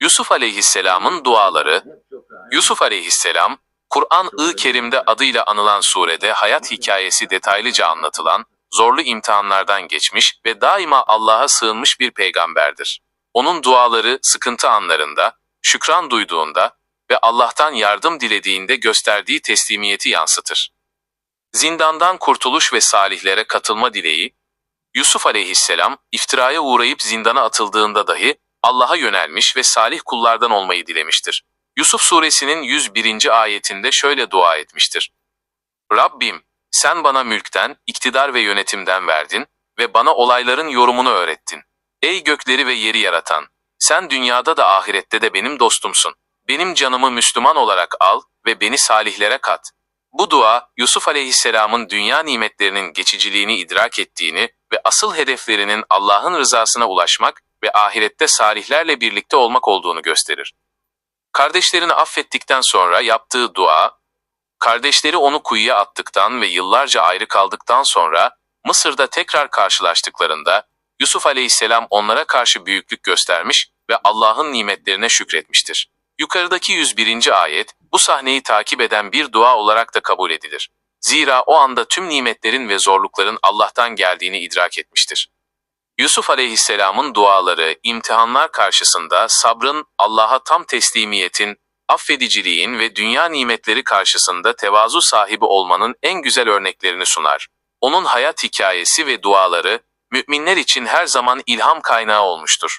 Yusuf aleyhisselamın duaları Yusuf aleyhisselam, Kur'an-ı Kerim'de adıyla anılan surede hayat hikayesi detaylıca anlatılan, zorlu imtihanlardan geçmiş ve daima Allah'a sığınmış bir peygamberdir. Onun duaları sıkıntı anlarında, şükran duyduğunda ve Allah'tan yardım dilediğinde gösterdiği teslimiyeti yansıtır. Zindandan kurtuluş ve salihlere katılma dileği, Yusuf aleyhisselam iftiraya uğrayıp zindana atıldığında dahi Allah'a yönelmiş ve salih kullardan olmayı dilemiştir. Yusuf suresinin 101. ayetinde şöyle dua etmiştir. Rabbim, sen bana mülkten, iktidar ve yönetimden verdin ve bana olayların yorumunu öğrettin. Ey gökleri ve yeri yaratan, sen dünyada da ahirette de benim dostumsun. Benim canımı Müslüman olarak al ve beni salihlere kat. Bu dua, Yusuf aleyhisselamın dünya nimetlerinin geçiciliğini idrak ettiğini ve asıl hedeflerinin Allah'ın rızasına ulaşmak ve ahirette salihlerle birlikte olmak olduğunu gösterir. Kardeşlerini affettikten sonra yaptığı dua, kardeşleri onu kuyuya attıktan ve yıllarca ayrı kaldıktan sonra Mısır'da tekrar karşılaştıklarında Yusuf aleyhisselam onlara karşı büyüklük göstermiş ve Allah'ın nimetlerine şükretmiştir. Yukarıdaki 101. ayet bu sahneyi takip eden bir dua olarak da kabul edilir. Zira o anda tüm nimetlerin ve zorlukların Allah'tan geldiğini idrak etmiştir. Yusuf aleyhisselamın duaları, imtihanlar karşısında sabrın, Allah'a tam teslimiyetin, affediciliğin ve dünya nimetleri karşısında tevazu sahibi olmanın en güzel örneklerini sunar. Onun hayat hikayesi ve duaları, müminler için her zaman ilham kaynağı olmuştur.